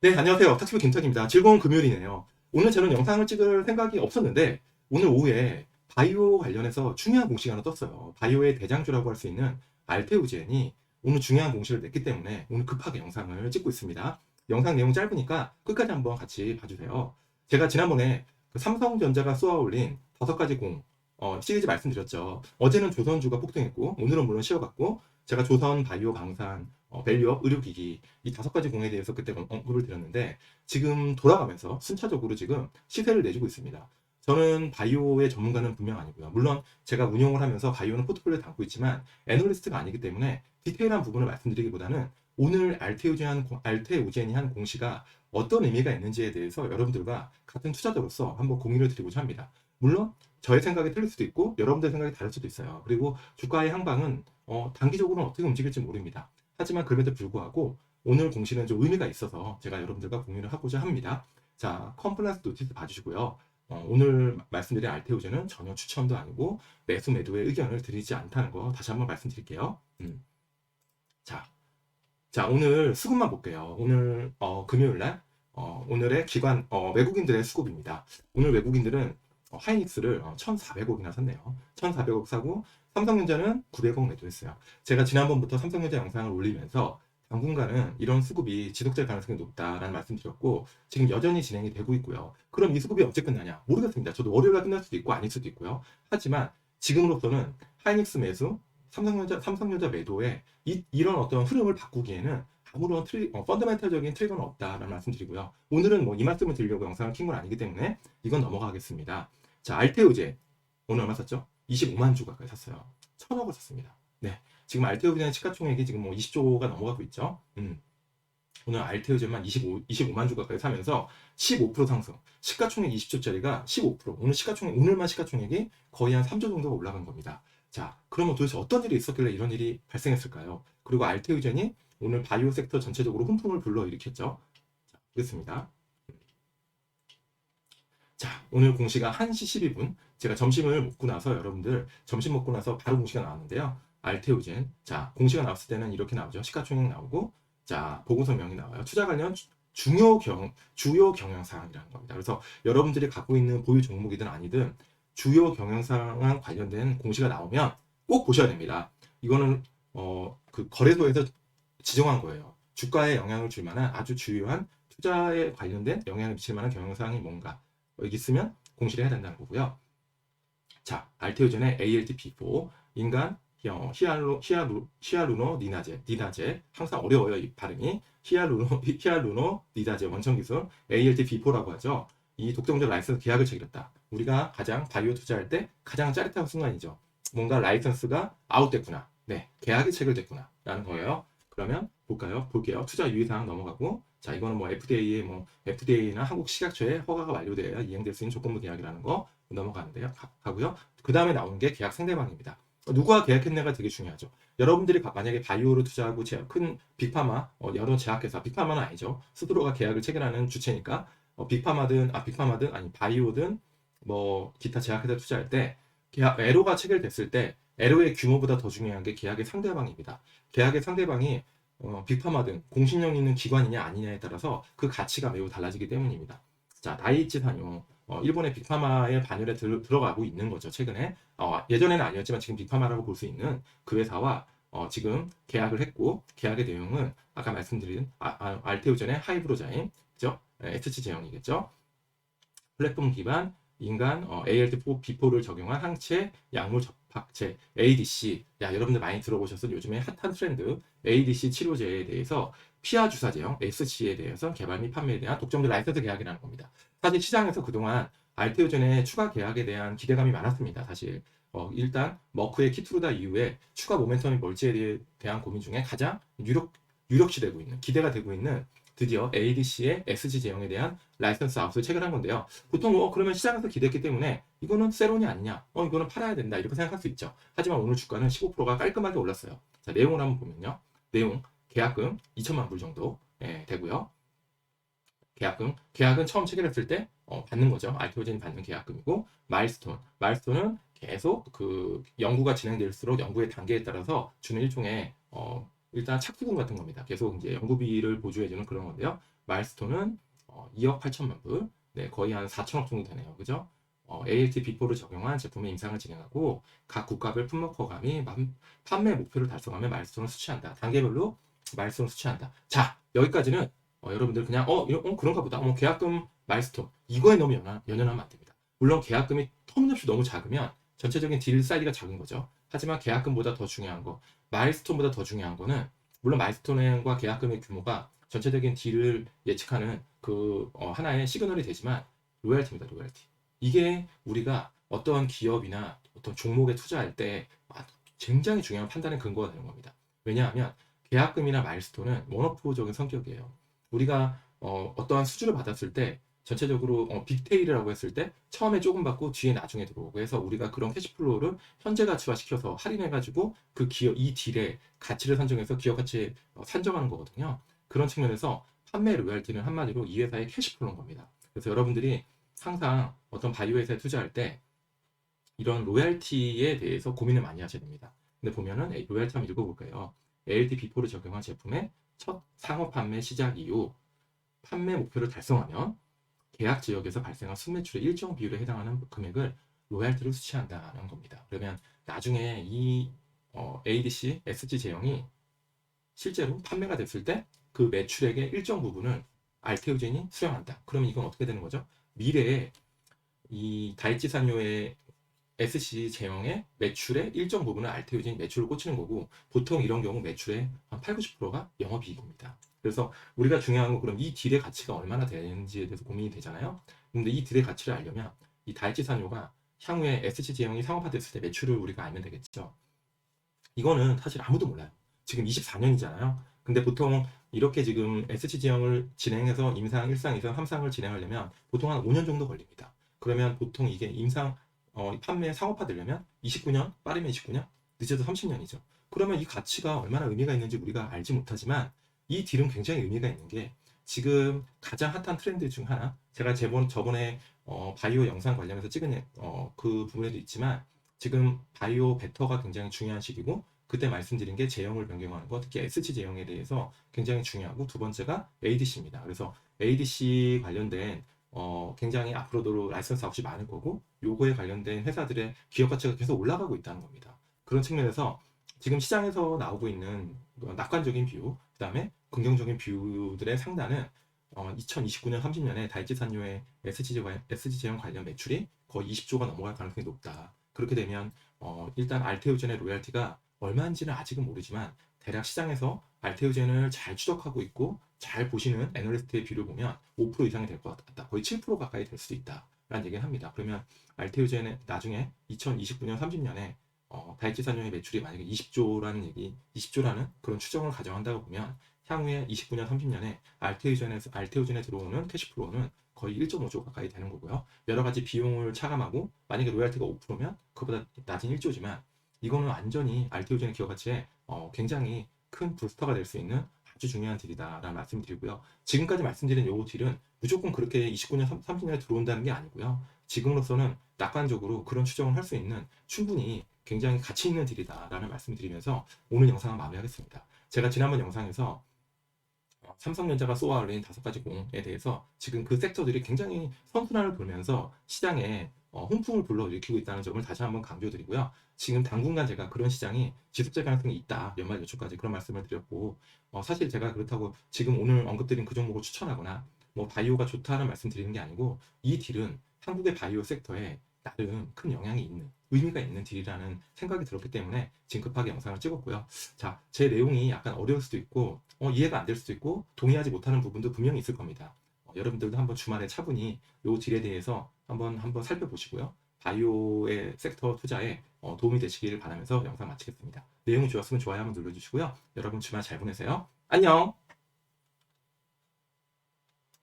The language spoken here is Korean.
네, 안녕하세요. 탁치부 김탁입니다. 즐거운 금요일이네요. 오늘 저는 영상을 찍을 생각이 없었는데, 오늘 오후에 바이오 관련해서 중요한 공식 하나 떴어요. 바이오의 대장주라고 할 수 있는 알테우젠이 오늘 중요한 공식을 냈기 때문에 오늘 급하게 영상을 찍고 있습니다. 영상 내용 짧으니까 끝까지 한번 같이 봐주세요. 제가 지난번에 그 삼성전자가 쏘아 올린 다섯 가지 공, 어, 시리즈 말씀드렸죠. 어제는 조선주가 폭등했고, 오늘은 물론 쉬어갔고, 제가 조선, 바이오, 방산, 어, 밸류업, 의료기기 이 다섯 가지 공에 대해서 그때 언급을 드렸는데 지금 돌아가면서 순차적으로 지금 시세를 내주고 있습니다. 저는 바이오의 전문가는 분명 아니고요. 물론 제가 운영을 하면서 바이오는 포트폴리오에 담고 있지만 애널리스트가 아니기 때문에 디테일한 부분을 말씀드리기보다는 오늘 알테오젠, 알테오젠이 한 공시가 어떤 의미가 있는지에 대해서 여러분들과 같은 투자자로서 한번 공유를 드리고자 합니다. 물론 저의 생각이 틀릴 수도 있고 여러분들의 생각이 다를 수도 있어요. 그리고 주가의 항방은 어, 단기적으로는 어떻게 움직일지 모릅니다. 하지만 그럼에도 불구하고 오늘 공시는 좀 의미가 있어서 제가 여러분들과 공유를 하고자 합니다. 자, 컴플라스 노티스 봐주시고요. 어, 오늘 말씀드린 알테오제는 전혀 추천도 아니고 매수 매도의 의견을 드리지 않다는 거 다시 한번 말씀드릴게요. 음. 자, 자 오늘 수급만 볼게요. 오늘 어, 금요일 날 어, 오늘의 기관 어, 외국인들의 수급입니다. 오늘 외국인들은 어, 하이닉스를 어, 1,400억이나 샀네요. 1,400억 사고 삼성전자는 900억 매도했어요. 제가 지난번부터 삼성전자 영상을 올리면서 당분간은 이런 수급이 지속될 가능성이 높다라는 말씀드렸고 지금 여전히 진행이 되고 있고요. 그럼 이 수급이 언제 끝나냐? 모르겠습니다. 저도 월요일날 끝날 수도 있고 아닐 수도 있고요. 하지만 지금으로서는 하이닉스 매수, 삼성전자 삼성전자 매도에 이, 이런 어떤 흐름을 바꾸기에는 아무런 트리, 어, 펀더멘탈적인 트리거는 없다라는 말씀드리고요. 오늘은 뭐 이 말씀을 드리려고 영상을 킨 건 아니기 때문에 이건 넘어가겠습니다. 자, 알테오제 오늘 얼마 샀죠? 25만 주 가까이 샀어요. 천억을 샀습니다. 네. 지금 알테오젠 시가총액이 지금 뭐 20조가 넘어가고 있죠. 음. 오늘 알테오젠만 25, 25만 주 가까이 사면서 15% 상승. 시가총액 20조짜리가 15%. 오늘 시가총액, 오늘만 시가총액이 거의 한 3조 정도가 올라간 겁니다. 자, 그러면 도대체 어떤 일이 있었길래 이런 일이 발생했을까요? 그리고 알테오젠이 오늘 바이오 섹터 전체적으로 훈풍을 불러일으켰죠. 자, 보겠습니다. 자, 오늘 공시가 1시 12분. 제가 점심을 먹고 나서 여러분들 점심 먹고 나서 바로 공시가 나왔는데요. 알테오젠. 자, 공시가 나왔을 때는 이렇게 나오죠. 시가총액 나오고, 자, 보고서명이 나와요. 투자 관련 주- 중요 경, 주요 경영 사항이라는 겁니다. 그래서 여러분들이 갖고 있는 보유 종목이든 아니든 주요 경영 사항 관련된 공시가 나오면 꼭 보셔야 됩니다. 이거는, 어, 그 거래소에서 지정한 거예요. 주가에 영향을 줄 만한 아주 주요한 투자에 관련된 영향을 미칠 만한 경영 사항이 뭔가. 있으면 공시를 해야 된다는 거고요. 자, 알테오젠의 ALT-P4 인간 어, 히알루, 히알루, 히알루노 니나제, 니나제 항상 어려워요 이 발음이 히알루노, 히알루노 니나제 원천 기술 ALT-B4라고 하죠. 이 독점적 라이선스 계약을 체결했다. 우리가 가장 바이오 투자할 때 가장 짜릿한 순간이죠. 뭔가 라이선스가 아웃됐구나. 네, 계약이 체결됐구나. 라는 거예요. 그러면 볼까요? 볼게요. 투자 유의사항 넘어가고 자 이거는 뭐 FDA의 뭐 FDA나 한국 식약처의 허가가 완료돼야 이행될 수 있는 조건부 계약이라는 거 넘어가는데요. 가, 가고요. 그 다음에 나오는 게 계약 상대방입니다. 누가 계약했냐가 되게 중요하죠. 여러분들이 가- 만약에 바이오를 투자하고 제- 큰 빅파마, 어, 여러 제약회사, 빅파마는 아니죠. 스스로가 계약을 체결하는 주체니까 어, 빅파마든 아 빅파마든 아니 바이오든 뭐 기타 제약회사 투자할 때 계약 에로가 체결됐을 때 에로의 규모보다 더 중요한 게 계약의 상대방입니다. 계약의 상대방이 어, 빅파마든 공신력 있는 기관이냐 아니냐에 따라서 그 가치가 매우 달라지기 때문입니다. 자, 다이이치 산요. 어, 일본의 빅파마의 반열에 들, 들어가고 있는 거죠. 최근에 어, 예전에는 아니었지만 지금 빅파마라고 볼 수 있는 그 회사와 어, 지금 계약을 했고 계약의 내용은 아까 말씀드린 아, 아, 알테오젠의 하이브로자인 그죠? SC 제형이겠죠. 플랫폼 기반 인간 어, ALT4B4를 적용한 항체 약물 접 합체 ADC 야 여러분들 많이 들어보셨을 요즘에 핫한 트렌드 ADC 치료제에 대해서 피하 주사 제형 SC에 대해서 개발 및 판매에 대한 독점적 라이선스 계약이라는 겁니다. 사실 시장에서 그동안 알테오젠의 추가 계약에 대한 기대감이 많았습니다. 사실 어, 일단 머크의 키트루다 이후에 추가 모멘텀이 뭘지에 대한 고민 중에 가장 유력 유력시되고 있는 기대가 되고 있는 드디어 ADC의 SG 제형에 대한 라이선스 아웃을 체결한 건데요. 보통 어 그러면 시장에서 기대했기 때문에 이거는 세론이 아니냐, 어 이거는 팔아야 된다 이렇게 생각할 수 있죠. 하지만 오늘 주가는 15%가 깔끔하게 올랐어요. 자 내용을 한번 보면요. 내용 계약금 2천만 불 정도 예, 되고요. 계약금 계약은 처음 체결했을 때 어, 받는 거죠. 알테오젠이 받는 계약금이고 마일스톤 마일스톤은 계속 그 연구가 진행될수록 연구의 단계에 따라서 주는 일종의 어, 일단 착수금 같은 겁니다. 계속 이제 연구비를 보조해주는 그런 건데요. 마일스톤은 어, 2억 8천만 불, 네, 거의 한 4천억 정도 되네요. 그죠? 어, ALT 비포를 적용한 제품의 임상을 진행하고 각 국가별 품목허감이 만- 판매 목표를 달성하면 마일스톤을 수취한다. 단계별로 마일스톤을 수취한다. 자, 여기까지는 어, 여러분들 그냥 어, 이런, 어 그런가 보다. 어, 계약금 마일스톤 이거에 너무 연연, 연연하면 안 됩니다. 물론 계약금이 터무니없이 너무 작으면 전체적인 딜 사이즈가 작은 거죠. 하지만 계약금보다 더 중요한 거, 마일스톤보다 더 중요한 거는 물론 마일스톤과 계약금의 규모가 전체적인 딜을 예측하는 그 어, 하나의 시그널이 되지만 로얄티입니다. 로얄티. 이게 우리가 어떤 기업이나 어떤 종목에 투자할 때 아, 굉장히 중요한 판단의 근거가 되는 겁니다. 왜냐하면 계약금이나 마일스톤은 원오프적인 성격이에요. 우리가 어, 어떠한 수주를 받았을 때 전체적으로 어, 빅테일이라고 했을 때 처음에 조금 받고 뒤에 나중에 들어오고 해서 우리가 그런 캐시플로우를 현재 가치화 시켜서 할인해가지고 그 기업 이 딜의 가치를 산정해서 기업 가치에 어, 산정하는 거거든요. 그런 측면에서 판매 로얄티는 한마디로 이 회사의 캐시플로우인 겁니다. 그래서 여러분들이 항상 어떤 바이오 회사에 투자할 때 이런 로얄티에 대해서 고민을 많이 하셔야 됩니다. 근데 보면은 에, 로얄티 한번 읽어볼까요? ALT 비포를 적용한 제품의 첫 상업 판매 시작 이후 판매 목표를 달성하면 계약 지역에서 발생한 순매출의 일정 비율에 해당하는 금액을 로얄티로 수취한다는 겁니다. 그러면 나중에 이 어, ADC, SG 제형이 실제로 판매가 됐을 때 그 매출액의 일정 부분을 알테오젠이 수령한다. 그러면 이건 어떻게 되는 거죠? 미래에 이 다이치산료의 SC 제형의 매출의 일정 부분을 알테오젠이 매출을 꽂히는 거고 보통 이런 경우 매출의 한 8, 90%가 영업이익입니다. 그래서 우리가 중요한 건 그럼 이 딜의 가치가 얼마나 되는지에 대해서 고민이 되잖아요. 근데 이 딜의 가치를 알려면 이 다이치산료가 향후에 SC 제형이 상업화됐을 때 매출을 우리가 알면 되겠죠. 이거는 사실 아무도 몰라요. 지금 24년이잖아요. 근데 보통 이렇게 지금 SC 제형을 진행해서 임상 1상, 2상, 3상을 진행하려면 보통 한 5년 정도 걸립니다. 그러면 보통 이게 임상 어, 판매 상업화 되려면 29년, 빠르면 29년, 늦어도 30년이죠. 그러면 이 가치가 얼마나 의미가 있는지 우리가 알지 못하지만 이 딜은 굉장히 의미가 있는 게 지금 가장 핫한 트렌드 중 하나 제가 저번, 저번에 어, 바이오 영상 관련해서 찍은 어, 그 부분에도 있지만 지금 바이오 베터가 굉장히 중요한 시기고 그때 말씀드린 게 제형을 변경하는 거 특히 SG 제형에 대해서 굉장히 중요하고 두 번째가 ADC입니다. 그래서 ADC 관련된 어, 굉장히 앞으로도 라이선스 사업이 많을 거고 요거에 관련된 회사들의 기업 가치가 계속 올라가고 있다는 겁니다. 그런 측면에서 지금 시장에서 나오고 있는 어, 낙관적인 뷰, 그 다음에 긍정적인 뷰들의 상단은 어, 2029년, 30년에 다이치산료의 SG, SG 제형 관련 매출이 거의 20조가 넘어갈 가능성이 높다. 그렇게 되면 어, 일단 알테오젠의 로얄티가 얼마인지는 아직은 모르지만 대략 시장에서 알테오젠을 잘 추적하고 있고 잘 보시는 애널리스트의 뷰를 보면 5% 이상이 될 것 같다. 거의 7% 가까이 될 수도 있다. 라는 얘기를 합니다. 그러면 알테오젠의 나중에 2029년, 30년에 어, 다이치산료의 매출이 만약에 20조라는 얘기, 20조라는 그런 추정을 가정한다고 보면 향후에 29년, 30년에 알테오젠에서 알테오젠에 들어오는 캐시플로우는 거의 1.5조 가까이 되는 거고요. 여러 가지 비용을 차감하고 만약에 로얄티가 5%면 그보다 낮은 1조지만 이거는 완전히 알테오젠의 기업 가치에 어, 굉장히 큰 부스터가 될 수 있는 아주 중요한 딜이다라는 말씀 드리고요. 지금까지 말씀드린 요 딜은 무조건 그렇게 29년, 30년에 들어온다는 게 아니고요. 지금으로서는 낙관적으로 그런 추정을 할 수 있는 충분히 굉장히 가치 있는 딜이다라는 말씀 드리면서 오늘 영상을 마무리하겠습니다. 제가 지난번 영상에서 어, 삼성전자가 쏘아 올린 다섯 가지 공에 대해서 지금 그 섹터들이 굉장히 선순환을 돌면서 시장에 어, 훈풍을 불러일으키고 있다는 점을 다시 한번 강조드리고요. 지금 당분간 제가 그런 시장이 지속될 가능성이 있다. 연말 연초까지 그런 말씀을 드렸고 어, 사실 제가 그렇다고 지금 오늘 언급드린 그 종목을 추천하거나 뭐 바이오가 좋다는 말씀 드리는 게 아니고 이 딜은 한국의 바이오 섹터에 나름 큰 영향이 있는 의미가 있는 딜이라는 생각이 들었기 때문에 지금 급하게 영상을 찍었고요. 자, 제 내용이 약간 어려울 수도 있고 어, 이해가 안 될 수도 있고 동의하지 못하는 부분도 분명히 있을 겁니다. 어, 여러분들도 한번 주말에 차분히 요 딜에 대해서 한번 한번 살펴보시고요. 바이오의 섹터 투자에 어, 도움이 되시기를 바라면서 영상 마치겠습니다. 내용이 좋았으면 좋아요 한번 눌러주시고요. 여러분 주말 잘 보내세요. 안녕!